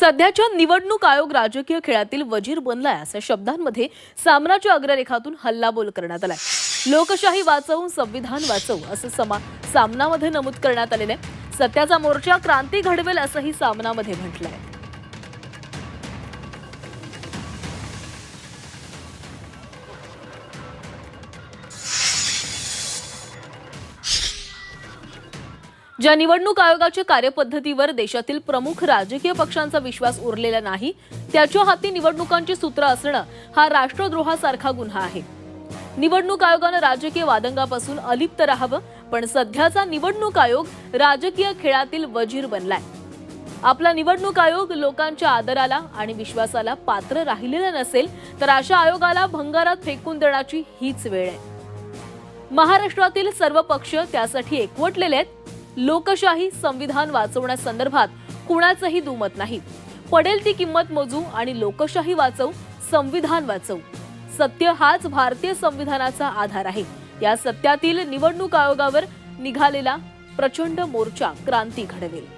सध्याच्या निवडणूक आयोग राजकीय खेळातील वजीर बनलाय अशा शब्दांमध्ये सामनाच्या अग्ररेखातून हल्लाबोल करण्यात आलाय. लोकशाही वाचवून संविधान वाचवू असं समा सामनामध्ये नमूद करण्यात आलेलं आहे. सत्याचा मोर्चा क्रांती घडवेल असंही सामनामध्ये म्हटलंय. ज्या निवडणूक आयोगाच्या कार्यपद्धतीवर देशातील प्रमुख राजकीय पक्षांचा विश्वास उरलेला नाही त्याच्या हाती निवडणुकांची सूत्र असणं हा राष्ट्रद्रोहासारखा गुन्हा आहे. निवडणूक आयोगानं राजकीय वादंगापासून अलिप्त राहावं पण सध्याचा निवडणूक आयोग राजकीय खेळातील वजीर बनलाय. आपला निवडणूक आयोग लोकांच्या आदराला आणि विश्वासाला पात्र राहिलेला नसेल तर अशा आयोगाला भंगारात फेकून देण्याची हीच वेळ आहे. महाराष्ट्रातील सर्व पक्ष त्यासाठी एकवटलेले आहेत लोकशाही संविधान वाचवण्यासंदर्भात कुणाचंही दुमत नाही. पडेल ती किंमत मोजू आणि लोकशाही वाचवू संविधान वाचवू. सत्य हाच भारतीय संविधानाचा आधार आहे. या सत्यातील निवडणूक आयोगावर निघालेला प्रचंड मोर्चा क्रांती घडवेल.